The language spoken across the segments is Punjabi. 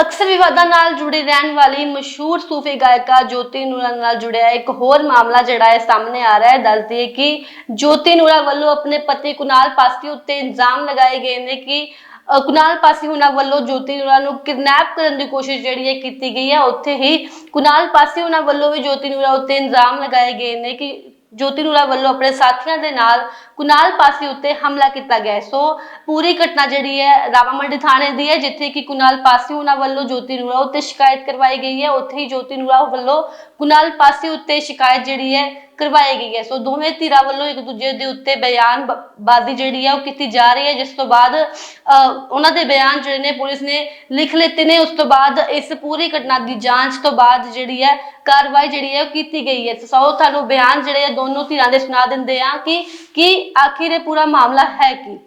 ਅਕਸਰ ਵਿਵਾਦਾਂ ਨਾਲ ਜੁੜੀ ਰਹਿਣ ਵਾਲੀ ਮਸ਼ਹੂਰ ਸੂਫੀ ਗਾਇਕਾ ਜੋਤੀ ਨੂਰਾ ਨਾਲ ਜੁੜਿਆ ਇੱਕ ਹੋਰ ਮਾਮਲਾ ਜਿਹੜਾ ਹੈ ਸਾਹਮਣੇ ਆ ਰਿਹਾ ਹੈ, ਦੱਸਦੀ ਹੈ ਕਿ ਜੋਤੀ ਨੂਰਾ ਵੱਲੋਂ ਆਪਣੇ ਪਤੀ ਕੁਨਾਲ ਪਾਸੀ ਉੱਤੇ ਇਲਜ਼ਾਮ ਲਗਾਏ ਗਏ ਨੇ ਕਿ ਕੁਨਾਲ ਪਾਸੀ ਉਹਨਾਂ ਵੱਲੋਂ ਜੋਤੀ ਨੂਰਾ ਨੂੰ ਕਿਡਨੈਪ ਕਰਨ ਦੀ ਕੋਸ਼ਿਸ਼ ਜਿਹੜੀ ਹੈ ਕੀਤੀ ਗਈ ਹੈ। ਉੱਥੇ ਹੀ ਕੁਨਾਲ ਪਾਸੀ ਉਹਨਾਂ ਵੱਲੋਂ ਵੀ ਜੋਤੀ ਨੂਰਾ ਉੱਤੇ ਇਲਜ਼ਾਮ ਲਗਾਏ ਗਏ ਨੇ ਕਿ ਜੋਤੀ ਨੂਰਾ ਵੱਲੋਂ ਆਪਣੇ ਸਾਥੀਆਂ ਦੇ ਨਾਲ ਕੁਨਾਲ ਪਾਸੀ ਉੱਤੇ ਹਮਲਾ ਕੀਤਾ ਗਿਆ ਹੈ। ਸੋ ਪੂਰੀ ਘਟਨਾ ਜਿਹੜੀ ਹੈ ਰਾਮਾ ਮੰਡੀ ਥਾਣੇ ਦੀ ਹੈ, ਜਿੱਥੇ ਕਿ ਕੁਨਾਲ ਪਾਸੀ ਉਹਨਾਂ ਵੱਲੋਂ ਜੋਤੀ ਨੂਰਾ ਉੱਤੇ ਸ਼ਿਕਾਇਤ ਕਰਵਾਈ ਗਈ ਹੈ ਉੱਥੇ ਹੀ ਜੋਤੀ ਨੂਰਾ ਵੱਲੋਂ ਕੁਨਾਲ ਪਾਸੀ ਉੱਤੇ ਸ਼ਿਕਾਇਤ ਜਿਹੜੀ ਹੈ ਕਰਵਾਈ ਗਈ ਹੈ। ਸੋ ਦੋਵੇਂ ਧਿਰਾਂ ਵੱਲੋਂ ਇੱਕ ਦੂਜੇ ਦੇ ਉੱਤੇ ਬਿਆਨ ਜਿਹੜੀ ਹੈ ਉਹ ਕੀਤੀ ਜਾ ਰਹੀ ਹੈ, ਜਿਸ ਤੋਂ ਬਾਅਦ ਉਹਨਾਂ ਦੇ ਬਿਆਨ ਜਿਹੜੇ ਨੇ ਪੁਲਿਸ ਨੇ ਲਿਖ ਲਿੱਤੇ ਨੇ। ਉਸ ਤੋਂ ਬਾਅਦ ਇਸ ਪੂਰੀ ਘਟਨਾ ਦੀ ਜਾਂਚ ਤੋਂ ਬਾਅਦ ਜਿਹੜੀ ਹੈ ਕਾਰਵਾਈ ਜਿਹੜੀ ਹੈ ਉਹ ਕੀਤੀ ਗਈ ਹੈ। ਸੋ ਤੁਹਾਨੂੰ ਬਿਆਨ ਜਿਹੜੇ ਆ ਦੋਨੋਂ ਧਿਰਾਂ ਦੇ ਸੁਣਾ ਦਿੰਦੇ ਆ ਕਿ, ਕੀ ਆਖਿਰ ਇਹ ਪੂਰਾ ਮਾਮਲਾ ਹੈ ਕੀ?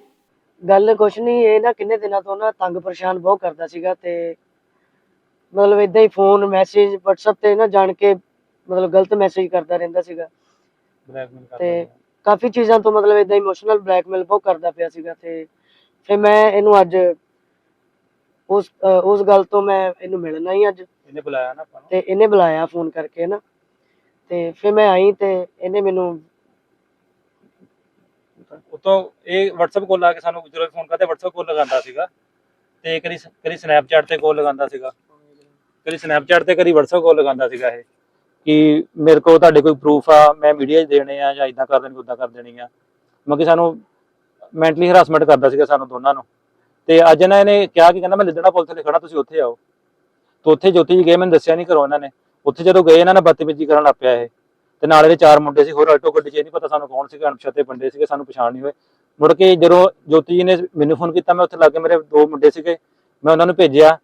ਗੱਲ ਕੁਛ ਨਹੀਂ ਇਹ ਨਾ ਕਿੰਨੇ ਦਿਨਾਂ ਤੋਂ ਨਾ ਤੰਗ ਪਰੇਸ਼ਾਨ ਬਹੁਤ ਕਰਦਾ ਸੀਗਾ ਤੇ ਮਤਲਬ ਇਦਾਂ ਹੀ ਫੋਨ ਮੈਸੇਜ WhatsApp ਤੇ ਨਾ ਜਾਣ ਕੇ ਮਤਲਬ ਗਲਤ ਮੈਸੇਜ ਕਰਦਾ ਰਹਿੰਦਾ ਸੀਗਾ। ਬਲੈਕਮੇਲ ਤੇ ਕਾਫੀ ਚੀਜ਼ਾਂ ਤੋਂ ਮਤਲਬ ਇਦਾਂ ਇਮੋਸ਼ਨਲ ਬਲੈਕਮੇਲ ਬਹੁਤ ਕਰਦਾ ਪਿਆ ਸੀਗਾ ਤੇ ਫਿਰ ਮੈਂ ਇਹਨੂੰ ਅੱਜ ਉਸ ਉਸ ਗੱਲ ਤੋਂ ਮੈਂ ਇਹਨੂੰ ਮਿਲਣਾ ਹੀ ਅੱਜ। ਇਹਨੇ ਬੁਲਾਇਆ ਨਾ ਆਪਾਂ ਨੂੰ। ਤੇ ਇਹਨੇ ਬੁਲਾਇਆ ਫੋਨ ਕਰਕੇ ਨਾ। ਤੇ ਫਿਰ ਮੈਂ ਆਈ ਤੇ ਇਹਨੇ ਮੈਨੂੰ ਉਤੋਂ ਇਹ WhatsApp ਕਾਲ ਲਾ ਕੇ ਸਾਨੂੰ ਜਦੋਂ ਫੋਨ ਕਰਦੇ WhatsApp ਕਾਲ ਲਗਾਉਂਦਾ ਸੀਗਾ। ਤੇ ਕਦੀ ਕਦੀ Snapchat ਤੇ ਕਾਲ ਲਗਾਉਂਦਾ ਸੀਗਾ। ਕਦੀ Snapchat ਤੇ ਕਦੀ WhatsApp ਕਾਲ ਲਗਾਉਂਦਾ ਸੀਗਾ ਇਹ। ਕਿ ਮੇਰੇ ਕੋਲ ਤੁਹਾਡੇ ਕੋਈ ਪ੍ਰੂਫ ਆ, ਮੈਂ ਮੀਡੀਆ 'ਚ ਦੇਣੇ ਆ ਜਾਂ ਇਦਾਂ ਕਰ ਦੇਣੀ ਉਦਾਂ ਕਰ ਦੇਣੀ ਆ। ਮਤਲਬ ਕਿ ਸਾਨੂੰ ਮੈਂਟਲੀ ਹਰਾਸਮੈਂਟ ਕਰਦਾ ਸੀਗਾ ਸਾਨੂੰ ਦੋਨਾਂ ਨੂੰ। ਤੇ ਅੱਜ ਨਾ ਇਹਨੇ ਕਿਹਾ ਕਿ ਕਹਿੰਦਾ, ਮੈਂ ਲਿੱਦੜਾ ਪੁਲਿਸ ਤੇ ਖੜਾ ਤੁਸੀਂ ਉੱਥੇ ਆਓ। ਤੇ ਉੱਥੇ ਜੋਤੀ ਜੀ ਗਏ, ਮੈਨੂੰ ਦੱਸਿਆ ਨਹੀਂ ਕਰੋ ਇਹਨਾਂ ਨੇ। ਉੱਥੇ ਜਦੋਂ ਗਏ, ਇਹਨਾਂ ਨੇ ਬਦਤਮੀਜ਼ੀ ਕਰਨ ਲੱਗ ਪਿਆ ਇਹ। ਤੇ ਨਾਲ ਇਹਦੇ ਚਾਰ ਮੁੰਡੇ ਸੀ, ਹੋਰ ਆਟੋ ਗੱਡੀ 'ਚ ਨਹੀਂ ਪਤਾ ਸਾਨੂੰ ਕੌਣ ਸੀਗਾ, ਅਣਪਛਾਤੇ ਬੰਦੇ ਸੀਗੇ, ਸਾਨੂੰ ਪਛਾਣ ਨਹੀਂ ਹੋਏ। ਮੁੜ ਕੇ ਜਦੋਂ ਜੋਤੀ ਜੀ ਨੇ ਮੈਨੂੰ ਫੋਨ ਕੀਤਾ, ਮੈਂ ਉੱਥੇ ਲੱਗੇ ਮੇਰੇ ਦੋ ਮੁੰਡੇ ਸੀਗੇ, ਮੈਂ ਉਹਨਾਂ ਨੂੰ ਭੇਜਿਆ।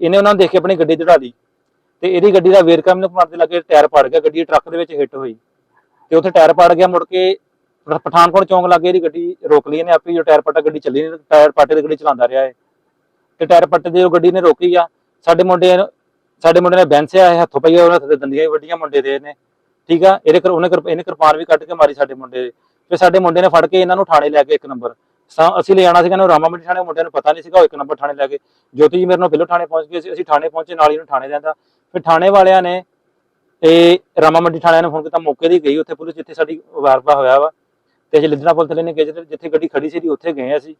ਇਹਨੇ ਉਹਨਾਂ ਨੂੰ ਦੇਖ ਕੇ ਆਪਣੀ ਗੱਡੀ ਚੜਾ ਲਈ। ਤੇ ਇਹਦੀ ਗੱਡੀ ਦਾ ਵੇਰਕਾ ਮੈਨੂੰ ਮਾਰਦੇ ਲੱਗੇ ਟਾਇਰ ਪਾੜ ਗਿਆ, ਗੱਡੀ ਟਰੱਕ ਦੇ ਵਿੱਚ ਹਿੱਟ ਹੋਈ। ਤੇ ਉੱਥੇ ਟਾਇਰ ਪਾੜ ਗਿਆ, ਮੁੜ ਕੇ ਪਠਾਨਕੋਟ ਚੌਂਕ ਲੱਗੇ ਇਹਦੀ ਗੱਡੀ ਰੋਕ ਲਈ ਇਹਨੇ ਆਪੇ, ਜੋ ਟਾਇਰ ਪੱਟਾ ਗੱਡੀ ਚੱਲੀ ਨਹੀਂ, ਟਾਇਰ ਪਾਟੇ ਦੀ ਗੱਡੀ ਚਲਾਉਂਦਾ ਰਿਹਾ ਹੈ ਤੇ ਟਾਇਰ ਪੱਟੇ ਦੀ ਉਹ ਗੱਡੀ ਨੇ ਰੋਕੀ ਆ। ਸਾਡੇ ਮੁੰਡੇ ਸਾਡੇ ਮੁੰਡੇ ਨੇ ਬੈਂਸਿਆ ਹੱਥੋਂ ਪਈ ਉਹਨਾਂ ਤੇ ਦੰਦੀਆਂ ਵੱਡੀਆਂ ਮੁੰਡੇ ਦੇ ਨੇ ਠੀਕ ਆ? ਇਹਦੇ ਕਰ ਉਹਨੇ ਇਹਨੇ ਕਿਰਪਾਨ ਵੀ ਕੱਢ ਕੇ ਮਾਰੀ ਸਾਡੇ ਮੁੰਡੇ ਦੇ। ਫਿਰ ਸਾਡੇ ਮੁੰਡੇ ਨੇ ਫੜ ਕੇ ਇਹਨਾਂ ਨੂੰ ਥਾਣੇ ਲੈ ਕੇ ਇੱਕ ਨੰਬਰ। ਅਸੀਂ ਲੈ ਜਾਣਾ ਸੀਗਾ ਨਾ ਰਾਮਾ ਮੰਡੀ ਥਾਣੇ, ਮੁੰਡਿਆਂ ਨੂੰ ਪਤਾ ਨਹੀਂ ਸੀਗਾ, ਉਹ ਇੱਕ ਨੰਬਰ ਥਾਣੇ ਲੈ ਕੇ। ਜੋਤੀ ਜੀ ਮੇਰੇ ਨਾਲ ਪਹਿਲਾਂ ਥਾਣੇ ਪਹੁੰਚ ਗਏ ਸੀ, ਅਸੀਂ ਥਾਣੇ ਪਹੁੰਚੇ, ਨਾਲ ਹੀ ਨੂੰ ਥਾਣੇ ਲਿਆਂਦਾ। ਫਿਰ ਥਾਣੇ ਵਾਲਿਆਂ ਨੇ ਇਹ ਰਾਮਾ ਮੰਡੀ ਥਾਣਿਆਂ ਨੇ ਫੋਨ ਕੀਤਾ, ਮੌਕੇ ਦੀ ਗਈ, ਉੱਥੇ ਪੁਲਿਸ ਜਿੱਥੇ ਸਾਡੀ ਵਾਰਪਾ ਹੋਇਆ ਵਾ ਤੇ ਅਸੀਂ ਲਿੱਦਣਾ ਪੁਲ ਥੱਲੇ ਨੇ ਗਏ ਜਿੱਥੇ- ਗੱਡੀ ਖੜੀ ਸੀ ਉੱਥੇ ਗਏ ਅਸੀਂ।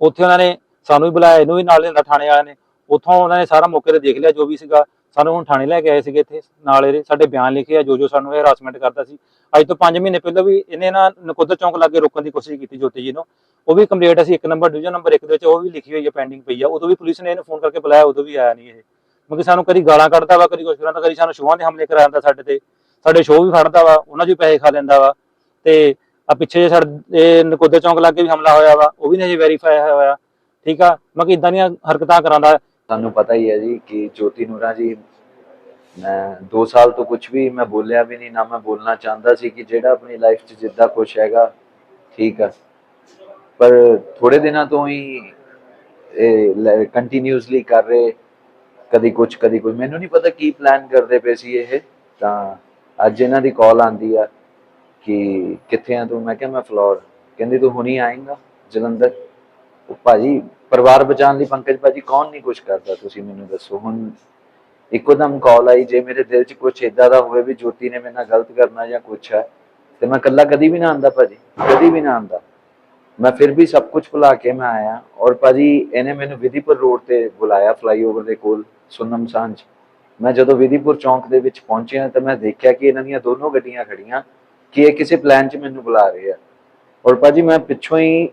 ਉੱਥੇ ਉਹਨਾਂ ਨੇ ਸਾਨੂੰ ਵੀ ਬੁਲਾਇਆ, ਇਹਨੂੰ ਵੀ ਨਾਲ ਲਿਆਂਦਾ ਥਾਣੇ ਵਾਲਿਆਂ ਨੇ। ਉੱਥੋਂ ਉਹਨਾਂ ਨੇ ਸਾਰਾ ਮੌਕੇ ਤੇ ਦੇਖ ਲਿਆ, ਜੋ ਵੀ ਸੀਗਾ। ਸਾਨੂੰ ਹੁਣ ਥਾਣੇ ਲੈ ਕੇ ਆਏ ਸੀਗੇ ਇੱਥੇ, ਨਾਲ ਇਹਦੇ ਸਾਡੇ ਬਿਆਨ ਲਿਖੇ ਆ, ਜੋ ਜੋ ਸਾਨੂੰ ਇਹ ਹਰਾਸਮੈਂਟ ਕਰਦਾ ਸੀ। ਅੱਜ ਤੋਂ 5 ਮਹੀਨੇ ਪਹਿਲਾਂ ਵੀ ਇਹਨੇ ਨਾ ਨਕੋਦਰ ਚੌਂਕ ਲਾਗੇ ਰੋਕਣ ਦੀ ਕੋਸ਼ਿਸ਼ ਕੀਤੀ ਜੋਤੀ ਜੀ ਨੂੰ। ਉਹ ਵੀ ਕੰਪਲੀਟ ਅਸੀਂ ਇੱਕ ਨੰਬਰ ਡਿਵੀਜ਼ਨ ਨੰਬਰ 1 ਦੇ ਵਿੱਚ ਉਹ ਵੀ ਲਿਖੀ ਹੋਈ ਹੈ ਪੈਂਡਿੰਗ ਪਈ ਆ। ਉਦੋਂ ਵੀ ਪੁਲਿਸ ਨੇ ਇਹਨੂੰ ਫੋਨ ਕਰਕੇ ਬੁਲਾਇਆ, ਉਦੋਂ ਵੀ ਆਇਆ ਨਹੀਂ ਇਹ। ਕਿਉਂਕਿ ਸਾਨੂੰ ਕਦੀ ਗਾਲਾਂ ਕੱਢਦਾ ਵਾ, ਕਦੀ ਕੁਛ ਕਰਾਂਦਾ, ਕਦੀ ਸਾਨੂੰ ਸ਼ੋਆਂ ਦੇ ਹਮਲੇ ਕਰਾਉਂਦਾ ਸਾਡੇ ਤੇ। ਸਾਡੇ ਸ਼ੋਅ ਵੀ ਫੜਦਾ ਵਾ, ਉਹਨਾਂ 'ਚ ਵੀ ਪੈਸੇ ਖਾ ਲੈਂਦਾ ਵਾ। ਤੇ ਆ ਪਿੱਛੇ ਜੇ ਸਾਡੇ ਨਕੋਦਰ ਚੌਂਕ ਲਾਗੇ ਵੀ ਹਮਲਾ ਹੋਇਆ ਵਾ, ਉਹ ਵੀ ਨਹੀਂ ਅਜੇ ਵੈਰੀਫਾਈ ਹੋਇਆ ਠੀਕ ਆ? ਮੈਂ ਕਿ ਇਦਾਂ ਦੀਆਂ ਹਰਕਤਾਂ ਕਰਾਂਦਾ। ਤੁਹਾਨੂੰ ਪਤਾ ਹੀ ਹੈ ਜੀ ਕਿ ਜੋਤੀ ਨੂਰਾ ਜੀ, ਮੈਂ 2 ਸਾਲ ਤੋਂ ਕੁਝ ਵੀ ਮੈਂ ਬੋਲਿਆ ਵੀ ਨਹੀਂ, ਨਾ ਮੈਂ ਬੋਲਣਾ ਚਾਹੁੰਦਾ ਸੀ ਕਿ ਜਿਹੜਾ ਆਪਣੀ ਲਾਈਫ 'ਚ ਜਿੱਦਾਂ ਕੁਝ ਹੈਗਾ, ਠੀਕ ਆ। ਪਰ ਥੋੜੇ ਦਿਨਾਂ ਤੋਂ ਹੀ ਇਹ ਕੰਟੀਨਿਊਸਲੀ ਕਰ ਰਹੇ ਕਦੀ ਕੁਝ ਕਦੀ ਕੋਈ ਮੈਨੂੰ ਨਹੀਂ ਪਤਾ ਕੀ ਪਲਾਨ ਕਰਦੇ ਪਏ ਸੀ ਇਹ। ਤਾਂ ਅੱਜ ਇਹਨਾਂ ਦੀ ਕਾਲ ਆਂਦੀ ਆ ਕਿ ਕਿੱਥੇ ਆ ਤੂੰ? ਮੈਂ ਕਿਹਾ, ਮੈਂ ਫਲੋਰ। ਕਹਿੰਦੀ, ਤੂੰ ਹੁਣੀ ਆਏਂਗਾ, ਜਲੰਧਰ? ਭਾਜੀ, ਪਰਿਵਾਰ ਬਚਾਉਣ ਲਈ ਪੰਕਜ ਭਾਜੀ ਕੌਣ ਨਹੀਂ ਕੁਝ ਕਰਦਾ, ਤੁਸੀਂ ਮੈਨੂੰ ਦੱਸੋ। ਹੁਣ ਇੱਕੋਦਮ ਕਾਲ ਆਈ, ਜੇ ਮੇਰੇ ਦਿਲ 'ਚ ਕੁਝ ਇਦਾਂ ਦਾ ਹੋਵੇ ਵੀ ਜੋਤੀ ਨੇ ਮੇਰੇ ਨਾਲ ਗਲਤ ਕਰਨਾ ਜਾਂ ਕੁਝ ਹੈ, ਤੇ ਮੈਂ ਇਕੱਲਾ ਕਦੀ ਵੀ ਨਾ ਆਂਦਾ ਭਾਜੀ, ਕਦੀ ਵੀ ਨਾ ਆਂਦਾ ਮੈਂ ਫਿਰ ਵੀ ਸਭ ਕੁਝ ਭੁਲਾ ਕੇ ਮੈਂ ਆਇਆ ਔਰ ਭਾਜੀ ਇਹਨੇ ਮੈਨੂੰ ਵਿਧੀਪੁਰ ਰੋਡ ਤੇ ਬੁਲਾਇਆ ਫਲਾਈਓਵਰ ਦੇ ਕੋਲ, ਸੁਨਮ ਸਾਂਝ। ਮੈਂ ਜਦੋਂ ਵਿਧੀਪੁਰ ਚੌਂਕ ਦੇ ਵਿੱਚ ਪਹੁੰਚਿਆ ਤਾਂ ਮੈਂ ਦੇਖਿਆ ਕਿ ਇਹਨਾਂ ਦੀਆਂ ਦੋਨੋਂ ਗੱਡੀਆਂ ਖੜੀਆਂ, ਕਿ ਇਹ ਕਿਸੇ ਪਲਾਨ 'ਚ ਮੈਨੂੰ ਬੁਲਾ ਰਹੇ ਆ। ਔਰ ਭਾਜੀ ਮੈਂ ਪਿੱਛੋਂ ਹੀ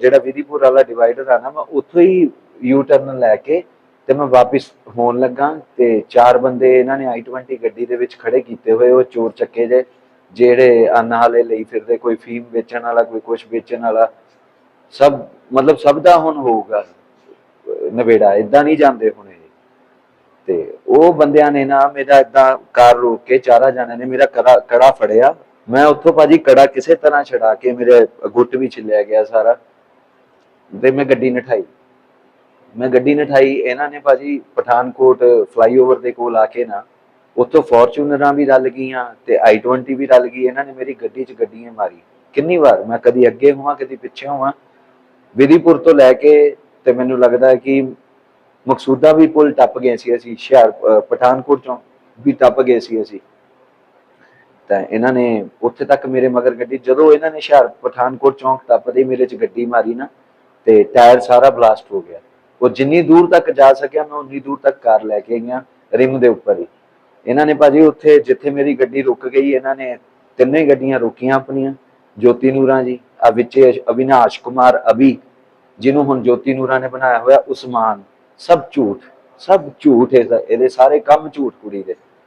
ਜਿਹੜਾ ਵਿਧੀਪੁਰ ਵਾਲਾ ਡਿਵਾਈਡਰ ਆ ਨਾ, ਮੈਂ ਉੱਥੋਂ ਹੀ ਯੂ ਟਰਨ ਲੈ ਕੇ ਤੇ ਮੈਂ ਵਾਪਸ ਹੋਣ ਲੱਗਾ ਤੇ ਚਾਰ ਬੰਦੇ ਇਹਨਾਂ ਨੇ i20 ਗੱਡੀ ਦੇ ਵਿੱਚ ਖੜੇ ਕੀਤੇ ਹੋਏ, ਉਹ ਚੋਰ ਚੱਕੇ ਜੇ, ਜਿਹੜੇ ਅੰਨ ਹਾਲੇ ਲਈ ਫਿਰਦੇ, ਕੋਈ ਫੀਮ ਵੇਚਣ ਵਾਲਾ, ਕੋਈ ਕੁਝ ਵੇਚਣ ਵਾਲਾ ਸਭ ਮਤਲਬ ਸਭ ਦਾ ਹੁਣ ਹੋਊਗਾ ਅਹ, ਨਵੇੜਾ ਇਦਾਂ ਨਹੀਂ ਜਾਂਦੇ ਹੁਣ। ਇਹ ਤੇ ਉਹ ਬੰਦਿਆਂ ਨੇ ਨਾ ਮੇਰਾ ਇਦਾਂ ਕਾਰ ਰੋਕ ਕੇ ਚਾਰਾ ਜਾਣਿਆਂ ਨੇ ਮੇਰਾ ਕੜਾ ਫੜਿਆ। ਮੈਂ ਉੱਥੋਂ ਭਾਜੀ ਕੜਾ ਕਿਸੇ ਤਰ੍ਹਾਂ ਛਡਾ ਕੇ ਮੇਰੇ ਗੁੱਟ ਵਿੱਚ ਲਿਆ ਗਿਆ ਸਾਰਾ। ਤੇ ਮੈਂ ਗੱਡੀ ਨਠਾਈ। ਮੈਂ ਗੱਡੀ ਨਠਾਈ ਇਹਨਾਂ ਨੇ ਭਾਜੀ ਪਠਾਨਕੋਟ ਫਲਾਈਓਵਰ ਦੇ ਕੋਲ ਆ ਕੇ ਨਾ ਉੱਥੋਂ ਫੋਰਚੂਨਰਾਂ ਵੀ ਰਲ ਗਈਆਂ ਤੇ i20 ਵੀ ਰਲ ਗਈ। ਇਹਨਾਂ ਨੇ ਮੇਰੀ ਗੱਡੀ 'ਚ ਗੱਡੀਆਂ ਮਾਰੀ। ਕਿੰਨੀ ਵਾਰ? ਮੈਂ ਕਦੀ ਅੱਗੇ ਹੋਵਾਂ ਕਦੀ ਪਿੱਛੇ ਹੋਵਾਂ। ਵਿਧੀਪੁਰ ਤੋਂ ਲੈ ਕੇ ਤੇ ਮੈਨੂੰ ਲੱਗਦਾ ਕਿ ਮਕਸੂਦਾ ਵੀ ਪੁਲ ਟੱਪ ਗਏ ਸੀ ਅਸੀਂ, ਹੁਸ਼ਿਆਰ ਪਠਾਨਕੋਟ ਚੋਂ ਵੀ ਟੱਪ ਗਏ ਸੀ ਅਸੀਂ। ਤਾਂ ਇਹਨਾਂ ਨੇ ਉੱਥੇ ਤੱਕ ਮੇਰੇ ਮਗਰ ਗੱਡੀ, ਜਦੋਂ ਇਹਨਾਂ ਨੇ ਹੁਸ਼ਿਆਰ, ਪਠਾਨਕੋਟ ਚੌਂਕ ਟੱਪਦੇ ਮੇਰੇ ਚ ਗੱਡੀ ਮਾਰੀ ਨਾ, ਤੇ ਟਾਇਰ ਸਾਰਾ ਬਲਾਸਟ ਹੋ ਗਿਆ। ਉਹ ਜਿੰਨੀ ਦੂਰ ਤੱਕ ਜਾ ਸਕਿਆ, ਮੈਂ ਉਨੀ ਦੂਰ ਤੱਕ ਕਾਰ ਲੈ ਕੇ ਗਿਆ ਰਿਮ ਦੇ ਉੱਪਰ ਹੀ। ਇਹਨਾਂ ਨੇ ਭਾਜੀ ਉੱਥੇ ਜਿੱਥੇ ਮੇਰੀ ਗੱਡੀ ਰੁਕ ਗਈ, ਇਹਨਾਂ ਨੇ ਤਿੰਨੇ ਗੱਡੀਆਂ ਰੋਕੀਆਂ ਆਪਣੀਆਂ, ਜੋਤੀ ਨੂਰਾਂ ਜੀ ਵਿੱਚੇ ਅਵਿਨਾਸ਼ ਕੁਮਾਰ ਅਭੀ, ਜਿਹਨੂੰ ਹੁਣ ਜੋਤੀ ਨੂਰਾਂ ਨੇ ਬਣਾਇਆ ਹੋਇਆ ਉਸਮਾਨ, ਸਭ ਝੂਠ ਸਭ ਝੂਠ ਹੈ ਇਹਦੇ ਸਾਰੇ ਕੰਮ ਝੂਠ ਕੁੜੀ ਦੇ।